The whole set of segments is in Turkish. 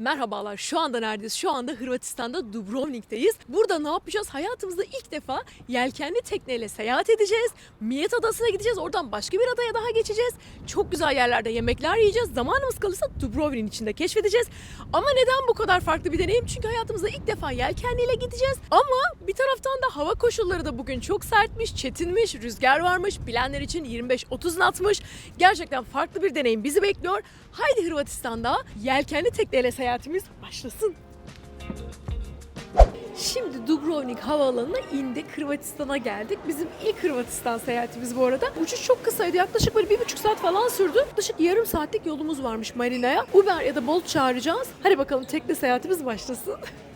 Merhabalar. Şu anda neredeyiz? Şu anda Hırvatistan'da Dubrovnik'teyiz. Burada ne yapacağız? Hayatımızda ilk defa yelkenli tekneyle seyahat edeceğiz. Miyet Adası'na gideceğiz. Oradan başka bir adaya daha geçeceğiz. Çok güzel yerlerde yemekler yiyeceğiz. Zamanımız kalırsa Dubrovnik'in içinde keşfedeceğiz. Ama neden bu kadar farklı bir deneyim? Çünkü hayatımızda ilk defa yelkenliyle gideceğiz. Ama bir taraftan da hava koşulları da bugün çok sertmiş, çetinmiş, rüzgar varmış. Bilenler için 25-30 knotmuş. Gerçekten farklı bir deneyim bizi bekliyor. Haydi Hırvatistan'da yelkenli tekneyle seyahatimiz başlasın. Şimdi Dubrovnik havaalanına indik. Hırvatistan'a geldik. Bizim ilk Hırvatistan seyahatimiz bu arada. Uçuş çok kısaydı. Yaklaşık böyle bir buçuk saat falan sürdü. Yaklaşık yarım saatlik yolumuz varmış marinaya. Uber ya da Bolt çağıracağız. Hadi bakalım tekne seyahatimiz başlasın.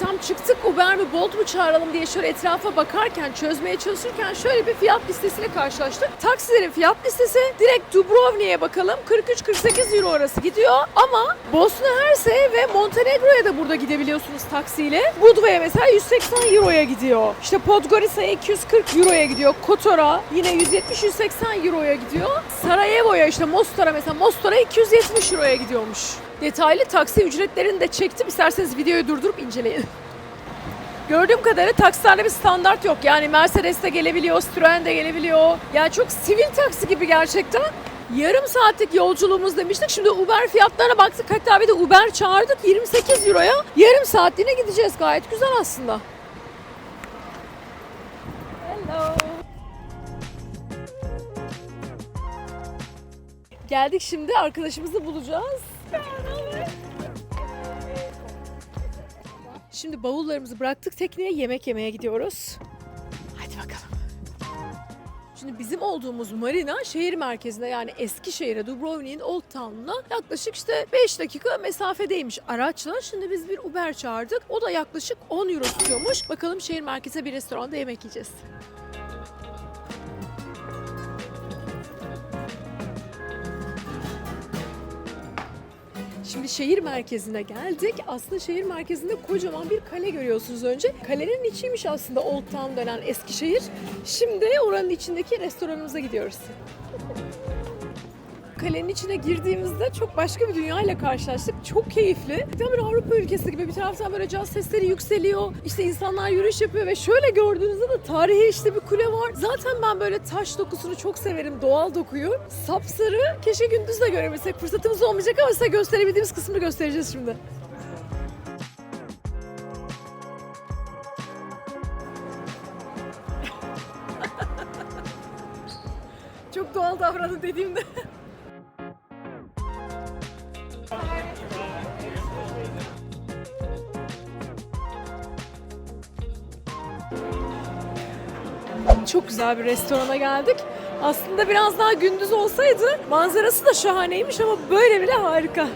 tam çıktık Uber mi Bolt mu çağıralım diye şöyle etrafa bakarken, çözmeye çalışırken şöyle bir fiyat listesiyle karşılaştık. Taksilerin fiyat listesi direkt Dubrovnik'e bakalım 43-48 euro arası gidiyor ama Bosna Hersey ve Montenegro'ya da burada gidebiliyorsunuz taksiyle. Budva'ya mesela 180 euroya gidiyor. İşte Podgorica'ya 240 euroya gidiyor. Kotor'a yine 170-180 euroya gidiyor. Sarajevo'ya işte Mostar'a mesela Mostar'a 270 euroya gidiyormuş. Detaylı taksi ücretlerini de çektim. İsterseniz videoyu durdurup inceleyin. Gördüğüm kadarıyla taksilerde bir standart yok. Yani Mercedes de gelebiliyor, Citroen de gelebiliyor. Yani çok sivil taksi gibi gerçekten. Yarım saatlik yolculuğumuz demiştik. Şimdi Uber fiyatlarına baktık. Hatta bir de Uber çağırdık 28 euroya. Yarım saatliğine gideceğiz. Gayet güzel aslında. Hello. Geldik şimdi arkadaşımızı bulacağız. Şimdi bavullarımızı bıraktık tekneye yemek yemeye gidiyoruz. Hadi bakalım. Şimdi bizim olduğumuz marina şehir merkezine yani Eskişehir'e Dubrovnik'in Old Town'una yaklaşık işte 5 dakika mesafedeymiş araçla. Şimdi biz bir Uber çağırdık. O da yaklaşık 10 euro tutuyormuş. Bakalım şehir merkeze bir restoranda yemek yiyeceğiz. Şimdi şehir merkezine geldik. Aslında şehir merkezinde kocaman bir kale görüyorsunuz önce. Kalenin içiymiş aslında Old Town denen Eskişehir. Şimdi oranın içindeki restoranımıza gidiyoruz. Kalenin içine girdiğimizde çok başka bir dünyayla karşılaştık. Çok keyifli. Bir böyle Avrupa ülkesi gibi bir taraftan böyle caz sesleri yükseliyor. İşte insanlar yürüyüş yapıyor ve şöyle gördüğünüzde de tarihi işte bir kule var. Zaten ben böyle taş dokusunu çok severim. Doğal dokuyu. Sapsarı. Keşke gündüz de görebilsek. Fırsatımız olmayacak ama size gösterebildiğimiz kısmını göstereceğiz şimdi. Çok doğal davranın dediğimde. Güzel bir restorana geldik. Aslında biraz daha gündüz olsaydı manzarası da şahaneymiş ama böyle bile harika.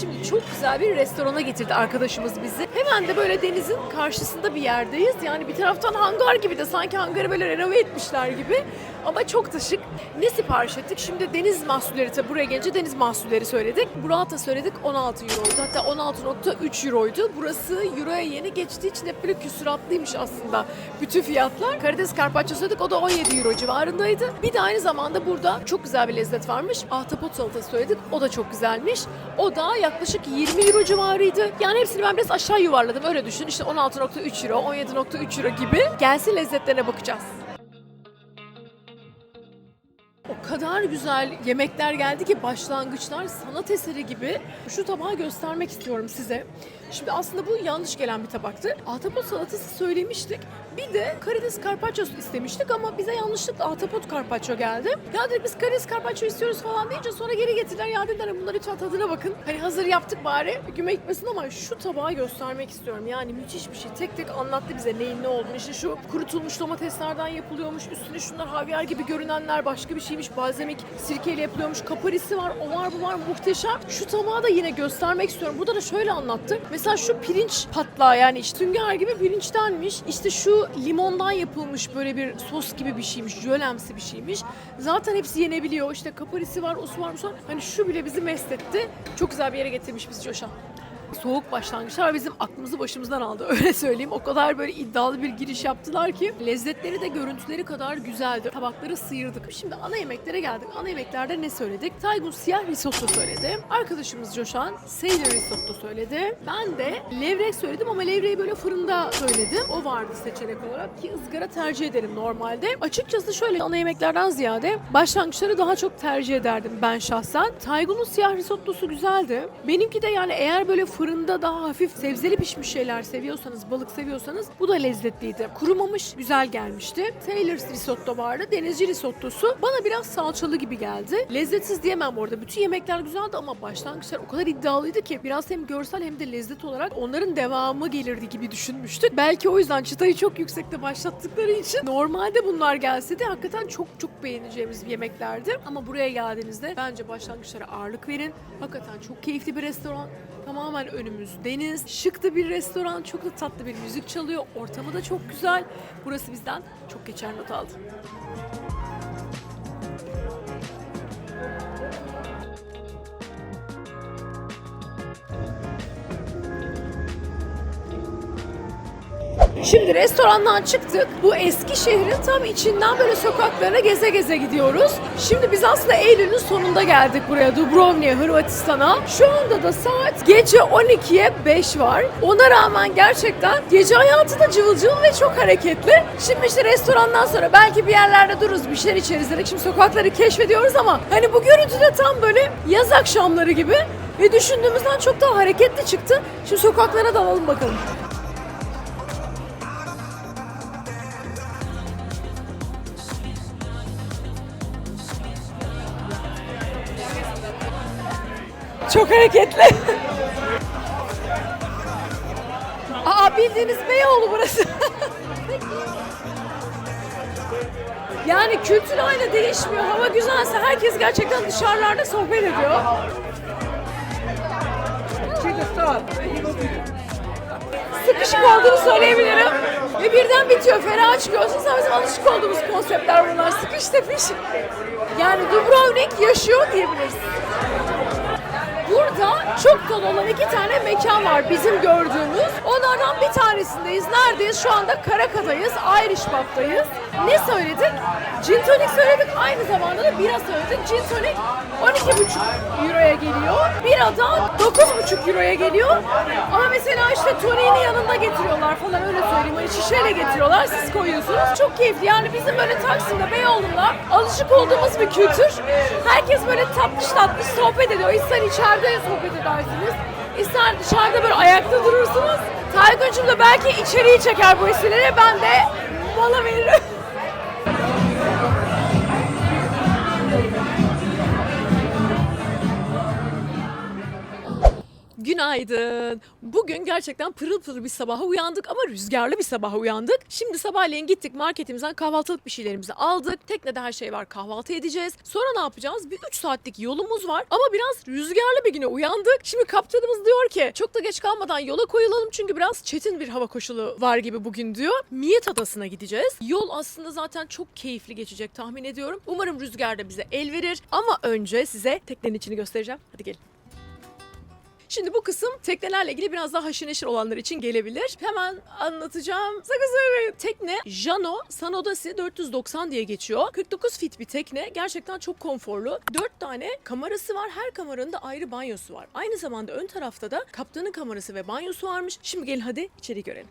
Şimdi çok güzel bir restorana getirdi arkadaşımız bizi. Hemen de böyle denizin karşısında bir yerdeyiz. Yani bir taraftan hangar gibi de sanki hangarı böyle renove etmişler gibi. Ama çok da şık. Ne sipariş ettik? Şimdi deniz mahsulleri tabii buraya gelince deniz mahsulleri söyledik. Burrata söyledik 16 euroydu. Hatta 16.3 euroydu. Burası euroya yeni geçtiği için hep böyle küsuratlıymış aslında bütün fiyatlar. Karides carpaccio söyledik o da 17 euro civarındaydı. Bir de aynı zamanda burada çok güzel bir lezzet varmış. Ahtapot salatası söyledik. O da çok güzelmiş. O da yaklaşık 20 euro civarıydı. Yani hepsini ben biraz aşağı yuvarladım. Öyle düşün. İşte 16.3 euro, 17.3 euro gibi. Gelsin lezzetlerine bakacağız. Kadar güzel yemekler geldi ki başlangıçlar sanat eseri gibi. Şu tabağı göstermek istiyorum size. Şimdi aslında bu yanlış gelen bir tabaktı. Ahtapot salatası söylemiştik. Bir de karides carpaccio istemiştik ama bize yanlışlıkla ahtapot carpaccio geldi. Ya dedik biz karides carpaccio istiyoruz falan deyince sonra geri getirdiler. Ya dediler "Hani bunlar lütfen tadına bakın. Hani hazır yaptık bari güme gitmesin ama şu tabağı göstermek istiyorum. Yani müthiş bir şey. Tek tek anlattı bize neyin ne olduğunu. İşte şu kurutulmuş domateslerden yapılıyormuş. Üstüne şunlar havyar gibi görünenler başka bir şeymiş. Balzamik sirkeyle yapılıyormuş. Kaparisi var, o var, bu var. Muhteşem. Şu tabağı da yine göstermek istiyorum. Burada da şöyle anlattı. Mesela şu pirinç patlağı yani işte sünger gibi pirinçtenmiş. İşte şu limondan yapılmış böyle bir sos gibi bir şeymiş. Jölemsi bir şeymiş. Zaten hepsi yenebiliyor. İşte kaparisi var, osu var, bu var. Hani şu bile bizi mest etti. Çok güzel bir yere getirmiş bizi Coşan. Soğuk başlangıçlar bizim aklımızı başımızdan aldı öyle söyleyeyim. O kadar böyle iddialı bir giriş yaptılar ki lezzetleri de görüntüleri kadar güzeldi. Tabakları sıyırdık. Şimdi ana yemeklere geldik. Ana yemeklerde ne söyledik? Taygun siyah risotto söyledi. Arkadaşımız Coşan Sailor risotto söyledi. Ben de levrek söyledim ama levreği böyle fırında söyledim. O vardı seçenek olarak ki ızgara tercih ederim normalde. Açıkçası şöyle ana yemeklerden ziyade başlangıçları daha çok tercih ederdim ben şahsen. Taygun'un siyah risottosu güzeldi. Benimki de yani eğer böyle fırında daha hafif sebzeli pişmiş şeyler seviyorsanız, balık seviyorsanız bu da lezzetliydi. Kurumamış, güzel gelmişti. Taylor's risotto vardı. Denizci risottosu bana biraz salçalı gibi geldi. Lezzetsiz diyemem bu arada. Bütün yemekler güzeldi ama başlangıçlar o kadar iddialıydı ki biraz hem görsel hem de lezzet olarak onların devamı gelirdi gibi düşünmüştük. Belki o yüzden çıtayı çok yüksekte başlattıkları için normalde bunlar gelse de hakikaten çok çok beğeneceğimiz yemeklerdi. Ama buraya geldiğinizde bence başlangıçlara ağırlık verin. Hakikaten çok keyifli bir restoran. Tamamen önümüz deniz. Şık da bir restoran. Çok da tatlı bir müzik çalıyor. Ortamı da çok güzel. Burası bizden çok geçer not aldı. Şimdi restorandan çıktık. Bu eski şehrin tam içinden böyle sokaklarına geze geze gidiyoruz. Şimdi biz aslında Eylül'ün sonunda geldik buraya Dubrovnik'e, Hırvatistan'a. Şu anda da saat gece 12'ye 5 var. Ona rağmen gerçekten gece hayatı da cıvıl cıvıl ve çok hareketli. Şimdi işte restorandan sonra belki bir yerlerde dururuz, bir şeyler içeriz dedik. Şimdi sokakları keşfediyoruz ama hani bu görüntü de tam böyle yaz akşamları gibi ve düşündüğümüzden çok daha hareketli çıktı. Şimdi sokaklara dalalım bakalım. Hareketli. Aa bildiğiniz Beyoğlu burası. yani kültür aynı değişmiyor. Hava güzelse herkes gerçekten dışarılarda sohbet ediyor. Sıkışık olduğunu söyleyebilirim. Ve birden bitiyor. Ferah çıkıyorsunuz ama bizim alışık olduğumuz konseptler bunlar. Sıkış tepiş. Yani Dubrovnik yaşıyor diyebiliriz. Burada çok dolu olan iki tane mekan var bizim gördüğümüz. Onlardan bir tanesindeyiz. Neredeyiz? Şu anda Karaka'dayız. Irish Pub'dayız. Ne söyledik? Gin tonic söyledik. Aynı zamanda da bira söyledik. Gin tonic 12,5 euroya geliyor. Bira da 9,5 euroya geliyor. Ama mesela işte toniğini yanında getiriyorlar falan öyle şişeyle getiriyorlar. Siz koyuyorsunuz. Çok keyifli. Yani bizim böyle Taksim'de, Beyoğlu'nda alışık olduğumuz bir kültür. Herkes böyle tatlış tatlış sohbet ediyor. İster içeride sohbet edersiniz. İster dışarıda böyle ayakta durursunuz. Taygun'cum da belki içeriği çeker bu vesileyle. Ben de mola veririm. Günaydın. Bugün gerçekten pırıl pırıl bir sabaha uyandık ama rüzgarlı bir sabaha uyandık. Şimdi sabahleyin gittik marketimizden kahvaltılık bir şeylerimizi aldık. Teknede her şey var kahvaltı edeceğiz. Sonra ne yapacağız? Bir 3 saatlik yolumuz var ama biraz rüzgarlı bir güne uyandık. Şimdi kaptanımız diyor ki çok da geç kalmadan yola koyulalım çünkü biraz çetin bir hava koşulu var gibi bugün diyor. Miyet Adası'na gideceğiz. Yol aslında zaten çok keyifli geçecek tahmin ediyorum. Umarım rüzgar da bize el verir ama önce size teknenin içini göstereceğim. Hadi gelin. Şimdi bu kısım teknelerle ilgili biraz daha haşır neşir olanlar için gelebilir. Hemen anlatacağım. Söylemeyin. Tekne Jano Sanodasi 490 diye geçiyor. 49 fit bir tekne. Gerçekten çok konforlu. 4 tane kamerası var. Her kameranın da ayrı banyosu var. Aynı zamanda ön tarafta da kaptanın kamerası ve banyosu varmış. Şimdi gelin hadi içeri görelim.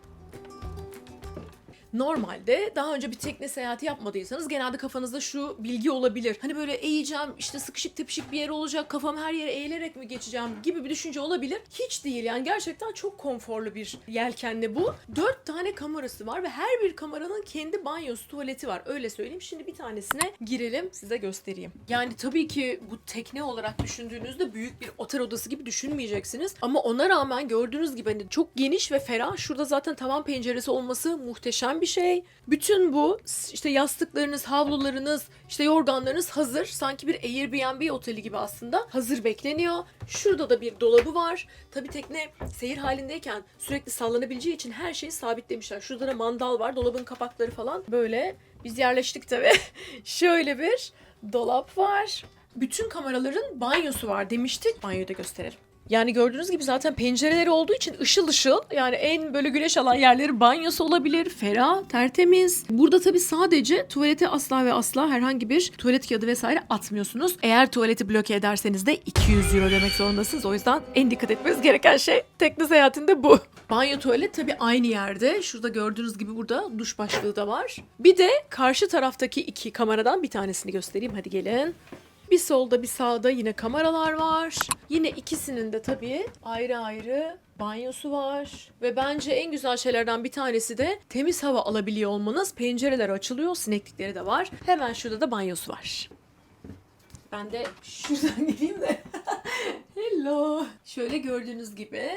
Normalde daha önce bir tekne seyahati yapmadıysanız genelde kafanızda şu bilgi olabilir. Hani böyle eğeceğim işte sıkışık tepişik bir yer olacak kafam her yere eğilerek mi geçeceğim gibi bir düşünce olabilir. Hiç değil yani gerçekten çok konforlu bir yelkenli bu. Dört tane kamerası var ve her bir kameranın kendi banyosu tuvaleti var öyle söyleyeyim. Şimdi bir tanesine girelim size göstereyim. Yani tabii ki bu tekne olarak düşündüğünüzde büyük bir otel odası gibi düşünmeyeceksiniz. Ama ona rağmen gördüğünüz gibi hani çok geniş ve ferah. Şurada zaten tavan penceresi olması muhteşem bir şey. Bütün bu işte yastıklarınız, havlularınız, işte yorganlarınız hazır. Sanki bir Airbnb oteli gibi aslında. Hazır bekleniyor. Şurada da bir dolabı var. Tabii tekne seyir halindeyken sürekli sallanabileceği için her şeyi sabitlemişler. Şurada da mandal var. Dolabın kapakları falan böyle. Biz yerleştik tabii. Şöyle bir dolap var. Bütün kameraların banyosu var demiştik. Banyoyu da gösterelim. Yani gördüğünüz gibi zaten pencereleri olduğu için ışıl ışıl. Yani en böyle güneş alan yerleri banyosu olabilir. Ferah, tertemiz. Burada tabii sadece tuvalete asla ve asla herhangi bir tuvalet kağıdı vesaire atmıyorsunuz. Eğer tuvaleti bloke ederseniz de 200 euro demek zorundasınız. O yüzden en dikkat etmeniz gereken şey tekne seyahatinde bu. Banyo tuvalet tabii aynı yerde. Şurada gördüğünüz gibi burada duş başlığı da var. Bir de karşı taraftaki iki kameradan bir tanesini göstereyim. Hadi gelin. Bir solda bir sağda yine kameralar var. Yine ikisinin de tabii ayrı ayrı banyosu var. Ve bence en güzel şeylerden bir tanesi de temiz hava alabiliyor olmanız. Pencereler açılıyor, sineklikleri de var. Hemen şurada da banyosu var. Ben de şuradan geleyim de. Hello. Şöyle gördüğünüz gibi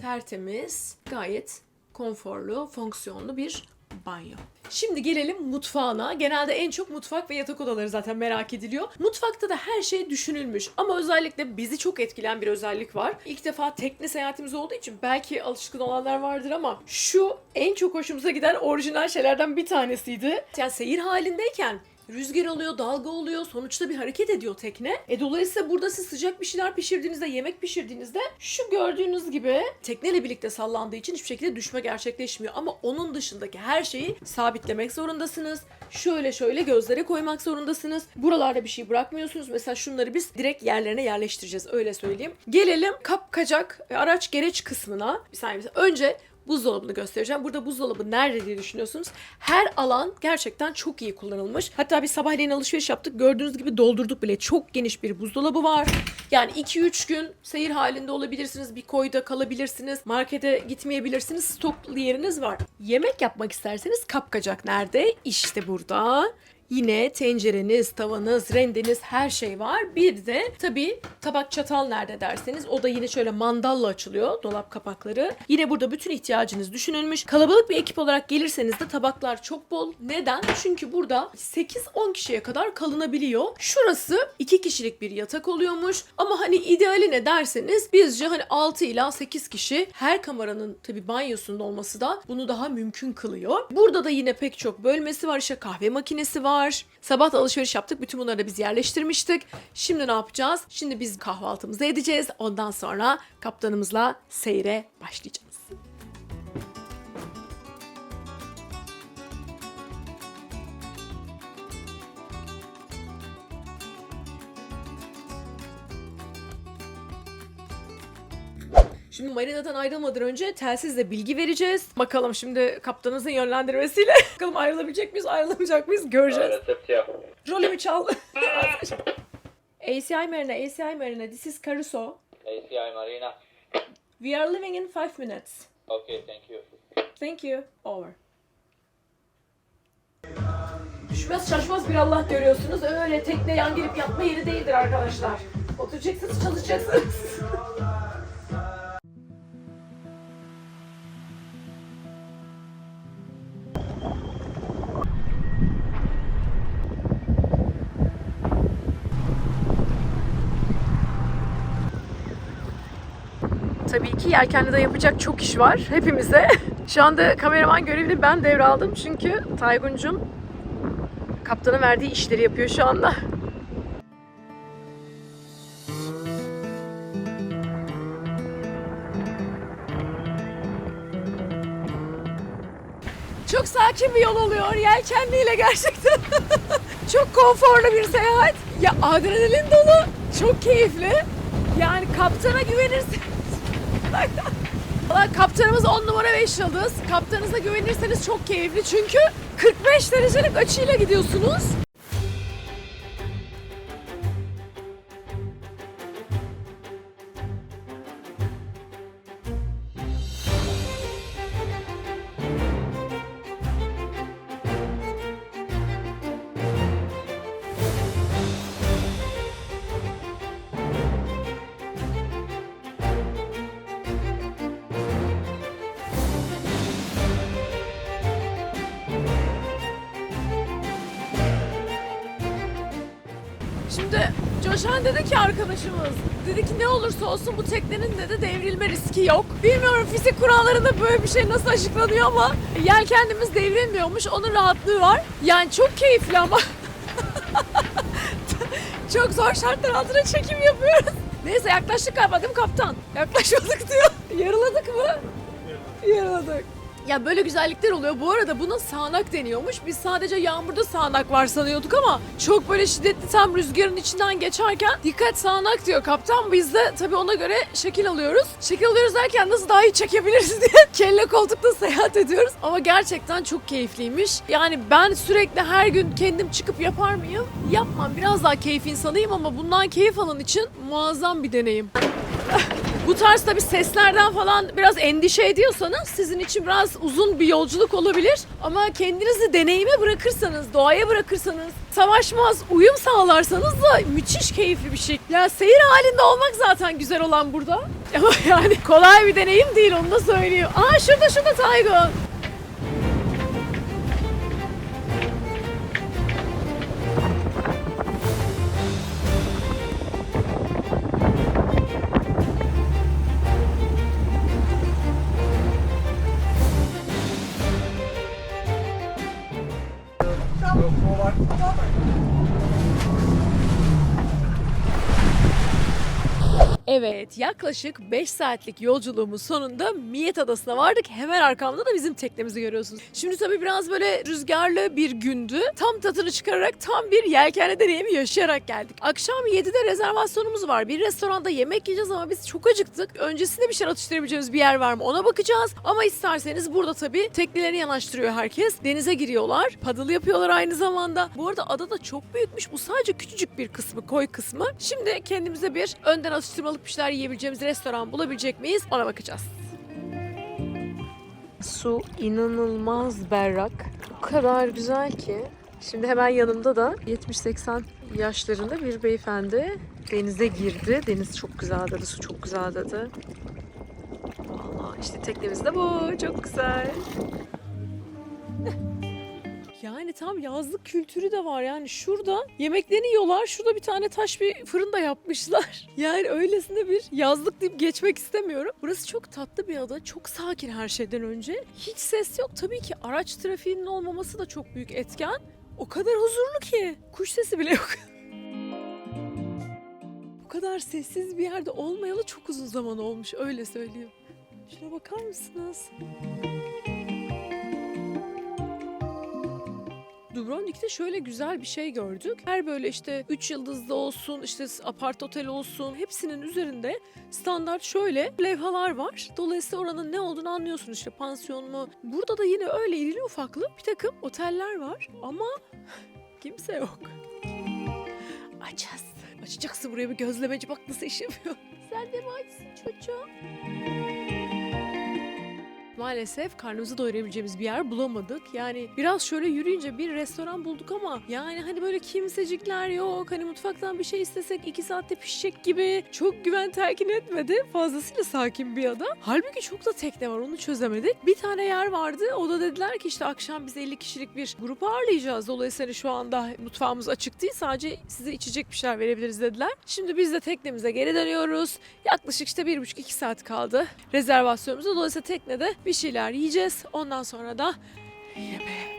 tertemiz, gayet konforlu, fonksiyonlu bir banyo. Şimdi gelelim mutfağına. Genelde en çok mutfak ve yatak odaları zaten merak ediliyor. Mutfakta da her şey düşünülmüş ama özellikle bizi çok etkileyen bir özellik var. İlk defa tekne seyahatimiz olduğu için belki alışkın olanlar vardır ama şu en çok hoşumuza giden orijinal şeylerden bir tanesiydi. Yani seyir halindeyken Rüzgar oluyor, dalga oluyor. Sonuçta bir hareket ediyor tekne. E dolayısıyla burada siz sıcak bir şeyler pişirdiğinizde, yemek pişirdiğinizde şu gördüğünüz gibi tekneyle birlikte sallandığı için hiçbir şekilde düşme gerçekleşmiyor. Ama onun dışındaki her şeyi sabitlemek zorundasınız. Şöyle şöyle gözlere koymak zorundasınız. Buralarda bir şey bırakmıyorsunuz. Mesela şunları biz direkt yerlerine yerleştireceğiz. Öyle söyleyeyim. Gelelim kapkacak ve araç gereç kısmına. Bir saniye. Önce buzdolabını göstereceğim. Burada buzdolabı nerede diye düşünüyorsunuz. Her alan gerçekten çok iyi kullanılmış. Hatta bir sabahleyin alışveriş yaptık. Gördüğünüz gibi doldurduk bile. Çok geniş bir buzdolabı var. Yani 2-3 gün seyir halinde olabilirsiniz. Bir koyda kalabilirsiniz. Markete gitmeyebilirsiniz. Stoklu yeriniz var. Yemek yapmak isterseniz kapkacak nerede? İşte burada. Yine tencereniz, tavanız, rendeniz her şey var. Bir de tabii tabak çatal nerede derseniz o da yine şöyle mandalla açılıyor dolap kapakları. Yine burada bütün ihtiyacınız düşünülmüş. Kalabalık bir ekip olarak gelirseniz de tabaklar çok bol. Neden? Çünkü burada 8-10 kişiye kadar kalınabiliyor. Şurası 2 kişilik bir yatak oluyormuş. Ama hani ideali ne derseniz bizce hani 6 ila 8 kişi her kameranın tabii banyosunda olması da bunu daha mümkün kılıyor. Burada da yine pek çok bölmesi var. İşte kahve makinesi var. Sabah da alışveriş yaptık. Bütün bunları da biz yerleştirmiştik. Şimdi ne yapacağız? Şimdi biz kahvaltımızı edeceğiz. Ondan sonra kaptanımızla seyre başlayacağız. Şimdi marinadan ayrılmadan önce telsizle bilgi vereceğiz. Bakalım şimdi kaptanımızın yönlendirmesiyle. Bakalım ayrılabilecek miyiz, ayrılamayacak mıyız göreceğiz. Rolümü çal. ACI Marina, ACI Marina, this is Caruso. ACI Marina. We are leaving in five minutes. Okay, thank you. Thank you. Over. Düşmez şaşmaz bir Allah görüyorsunuz. Öyle tekne yan gelip yatma yeri değildir arkadaşlar. Oturacaksınız, çalışacaksınız. Tabii ki yelkenli yapacak çok iş var hepimize. Şu anda kameraman görevini ben devraldım çünkü Taygun'cum kaptanın verdiği işleri yapıyor şu anda. Çok sakin bir yol oluyor yelkenliyle gerçekten. çok konforlu bir seyahat. Ya adrenalin dolu, çok keyifli. Yani kaptana güvenirsiniz. Valla kaptanımız 10 numara 5 yıldız. Kaptanınıza güvenirseniz çok keyifli çünkü 45 derecelik açıyla gidiyorsunuz. Arkadaşımız, dedi ki ne olursa olsun bu teknenin dedi devrilme riski yok. Bilmiyorum fizik kurallarında böyle bir şey nasıl açıklanıyor ama yelkenimiz devrilmiyormuş, onun rahatlığı var. Yani çok keyifli ama çok zor şartlar altında çekim yapıyoruz. Neyse yaklaştık galiba değil mi kaptan? Yaklaşmadık diyor. Yarıladık mı? Yarıladık. Ya böyle güzellikler oluyor. Bu arada buna sağanak deniyormuş. Biz sadece yağmurda sağanak var sanıyorduk ama çok böyle şiddetli tam rüzgarın içinden geçerken dikkat sağanak diyor kaptan. Biz de tabii ona göre şekil alıyoruz. Şekil alıyoruz derken nasıl daha iyi çekebiliriz diye kelle koltukta seyahat ediyoruz. Ama gerçekten çok keyifliymiş. Yani ben sürekli her gün kendim çıkıp yapar mıyım? Yapmam. Biraz daha keyif insanıyım ama bundan keyif alan için muazzam bir deneyim. Bu tarz tabii seslerden falan biraz endişe ediyorsanız sizin için biraz uzun bir yolculuk olabilir. Ama kendinizi deneyime bırakırsanız, doğaya bırakırsanız, savaşmaz, uyum sağlarsanız da müthiş keyifli bir şey. Ya seyir halinde olmak zaten güzel olan burada. Ama yani kolay bir deneyim değil onu da söyleyeyim. Aa şurada şurada Taygun. Evet, yaklaşık 5 saatlik yolculuğumuz sonunda Miyet Adası'na vardık. Hemen arkamda da bizim teknemizi görüyorsunuz. Şimdi tabii biraz böyle rüzgarlı bir gündü. Tam tadını çıkararak tam bir yelkenli deneyimi yaşayarak geldik. Akşam 7'de rezervasyonumuz var. Bir restoranda yemek yiyeceğiz ama biz çok acıktık. Öncesinde bir şeyler atıştırabileceğimiz bir yer var mı ona bakacağız. Ama isterseniz burada tabii teknelerini yanaştırıyor herkes. Denize giriyorlar. Paddle yapıyorlar aynı zamanda. Bu arada ada da çok büyükmüş. Bu sadece küçücük bir kısmı, koy kısmı. Şimdi kendimize bir önden atıştırmalık bir şeyler yiyebileceğimiz restoran bulabilecek miyiz? Ona bakacağız. Su inanılmaz berrak. O kadar güzel ki. Şimdi hemen yanımda da 70-80 yaşlarında bir beyefendi denize girdi. Deniz çok güzel dedi, su çok güzel dedi. Vallahi işte teknemiz de bu. Çok güzel. Tam yazlık kültürü de var yani şurada yemeklerini yiyorlar şurada bir tane taş bir fırın da yapmışlar. Yani öylesine bir yazlık deyip geçmek istemiyorum. Burası çok tatlı bir ada çok sakin her şeyden önce. Hiç ses yok tabii ki araç trafiğinin olmaması da çok büyük etken. O kadar huzurlu ki kuş sesi bile yok. Bu kadar sessiz bir yerde olmayalı çok uzun zaman olmuş öyle söyleyeyim. Şuna bakar mısınız? Dubrovnik'te şöyle güzel bir şey gördük. Her böyle işte 3 yıldızlı olsun, işte apart otel olsun hepsinin üzerinde standart şöyle levhalar var. Dolayısıyla oranın ne olduğunu anlıyorsun işte pansiyon mu. Burada da yine öyle irili ufaklı bir takım oteller var ama kimse yok. Açacağız. Açacaksın buraya bir gözlemeci bak nasıl iş yapıyor. Sen de mi açsın çocuğum? Maalesef karnımızı doyurabileceğimiz bir yer bulamadık. Yani biraz şöyle yürüyünce bir restoran bulduk ama yani hani böyle kimsecikler yok. Hani mutfaktan bir şey istesek iki saatte pişecek gibi. Çok güven telkin etmedi. Fazlasıyla sakin bir ada. Halbuki çok da tekne var onu çözemedik. Bir tane yer vardı. O da dediler ki işte akşam biz 50 kişilik bir grup ağırlayacağız. Dolayısıyla şu anda mutfağımız açık değil. Sadece size içecek bir şeyler verebiliriz dediler. Şimdi biz de teknemize geri dönüyoruz. Yaklaşık işte bir buçuk iki saat kaldı rezervasyonumuza. Dolayısıyla teknede bir şeyler yiyeceğiz. Ondan sonra da yemeğe.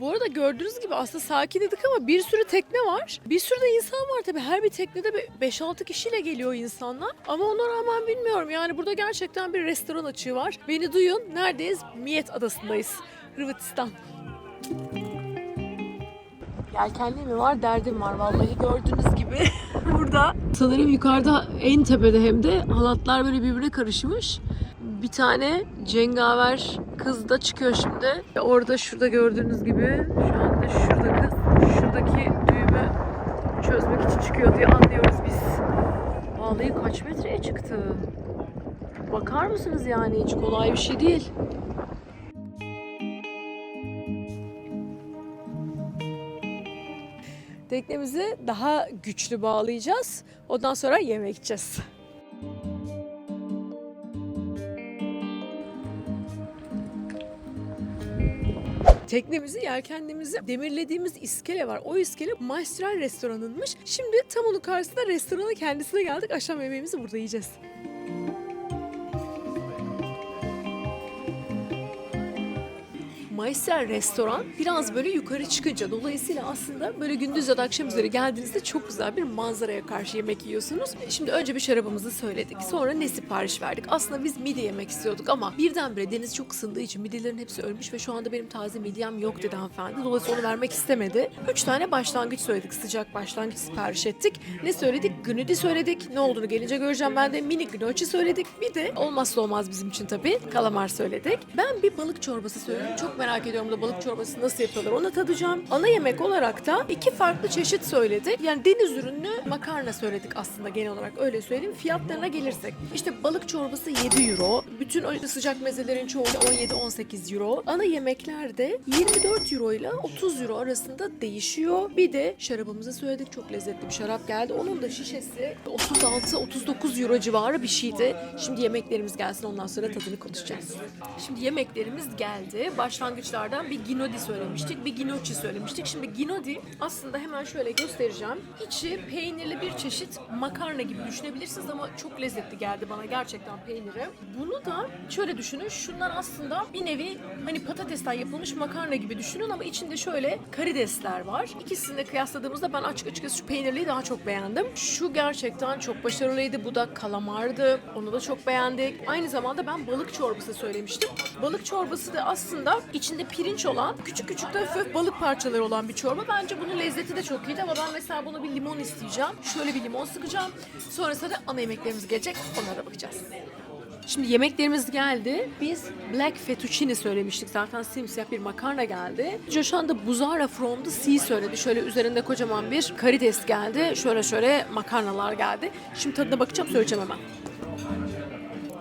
Bu arada gördüğünüz gibi aslında sakin dedik ama bir sürü tekne var. Bir sürü de insan var tabii. Her bir teknede bir 5-6 kişiyle geliyor insanlar. Ama ona rağmen bilmiyorum. Yani burada gerçekten bir restoran açığı var. Beni duyun. Neredeyiz? Miyet Adası'ndayız. Hırvatistan. Yelkenli mi var, derdim var vallahi gördüğünüz gibi burada. Sanırım yukarıda en tepede hem de halatlar böyle birbirine karışmış. Bir tane cengaver kız da çıkıyor şimdi. Orada şurada gördüğünüz gibi şu anda şurada kız şuradaki düğümü çözmek için çıkıyor diye anlıyoruz biz. Vallahi kaç metreye çıktı? Bakar mısınız yani hiç kolay bir şey değil. Teknemizi daha güçlü bağlayacağız. Ondan sonra yemek gideceğiz. Teknemizi, yelkenliğimizi demirlediğimiz iskele var. O iskele Maestral restoranınmış. Şimdi tam onun karşısında restoranın kendisine geldik. Akşam yemeğimizi burada yiyeceğiz. Meister restoran biraz böyle yukarı çıkınca dolayısıyla aslında böyle gündüz ya da akşam üzeri geldiğinizde çok güzel bir manzaraya karşı yemek yiyorsunuz. Şimdi önce bir şarabımızı söyledik. Sonra ne sipariş verdik? Aslında biz midye yemek istiyorduk ama birdenbire deniz çok ısındığı için midyelerin hepsi ölmüş ve şu anda benim taze midyem yok dedi hanımefendi. Dolayısıyla onu vermek istemedi. Üç tane başlangıç söyledik. Sıcak başlangıç sipariş ettik. Ne söyledik? Gnudi söyledik. Ne olduğunu gelince göreceğim ben de. Mini gnocchi söyledik. Bir de olmazsa olmaz bizim için tabii. Kalamar söyledik. Ben bir balık çorbası söyledim. Çok merak ediyorum da balık çorbası nasıl yapıyorlar onu tadacağım. Ana yemek olarak da iki farklı çeşit söyledik. Yani deniz ürünlü makarna söyledik aslında genel olarak öyle söyleyeyim. Fiyatlarına gelirsek. İşte balık çorbası 7 euro. Bütün sıcak mezelerin çoğu 17-18 euro. Ana yemekler de 24 euro ile 30 euro arasında değişiyor. Bir de şarabımızı söyledik. Çok lezzetli bir şarap geldi. Onun da şişesi 36-39 euro civarı bir şeydi. Şimdi yemeklerimiz gelsin ondan sonra tadını konuşacağız. Şimdi yemeklerimiz geldi. Başlangıçlardan bir ginodi söylemiştik, bir gnocchi söylemiştik. Şimdi ginodi aslında hemen şöyle göstereceğim. İçi peynirli bir çeşit makarna gibi düşünebilirsiniz ama çok lezzetli geldi bana gerçekten peyniri. Bunu da şöyle düşünün. Şunlar aslında bir nevi hani patatesten yapılmış makarna gibi düşünün ama içinde şöyle karidesler var. İkisini de kıyasladığımızda ben açık açıkçası şu peynirliyi daha çok beğendim. Şu gerçekten çok başarılıydı. Bu da kalamardı. Onu da çok beğendik. Aynı zamanda ben balık çorbası söylemiştim. Balık çorbası da aslında içinde pirinç olan küçük küçük de hafif balık parçaları olan bir çorba. Bence bunun lezzeti de çok iyiydi ama ben mesela bunu bir limon isteyeceğim. Şöyle bir limon sıkacağım. Sonrasında da ana yemeklerimiz gelecek. Onlara bakacağız. Şimdi yemeklerimiz geldi. Biz black fettuccine söylemiştik. Zaten simsiyah bir makarna geldi. Joşan da buzara from the sea söyledi. Şöyle üzerinde kocaman bir karides geldi. Şöyle şöyle makarnalar geldi. Şimdi tadına bakacağım söyleyeceğim hemen.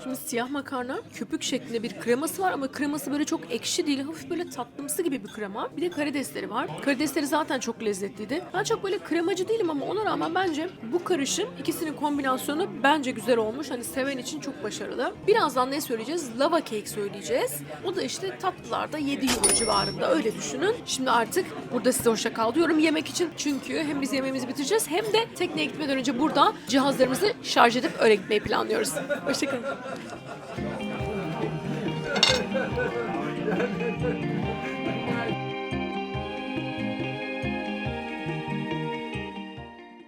Şimdi siyah makarna köpük şeklinde bir kreması var ama kreması böyle çok ekşi değil. Hafif böyle tatlımsı gibi bir krema. Bir de karidesleri var. Karidesleri zaten çok lezzetliydi. Ben çok böyle kremacı değilim ama ona rağmen bence bu karışım ikisinin kombinasyonu bence güzel olmuş. Hani seven için çok başarılı. Birazdan ne söyleyeceğiz? Lava cake söyleyeceğiz. O da işte tatlılarda 7 euro civarında öyle düşünün. Şimdi artık burada size hoşça kal diyorum yemek için. Çünkü hem biz yemeğimizi bitireceğiz hem de tekneye gitmeden önce burada cihazlarımızı şarj edip öyle gitmeyi planlıyoruz. Hoşçakalın. Thank you.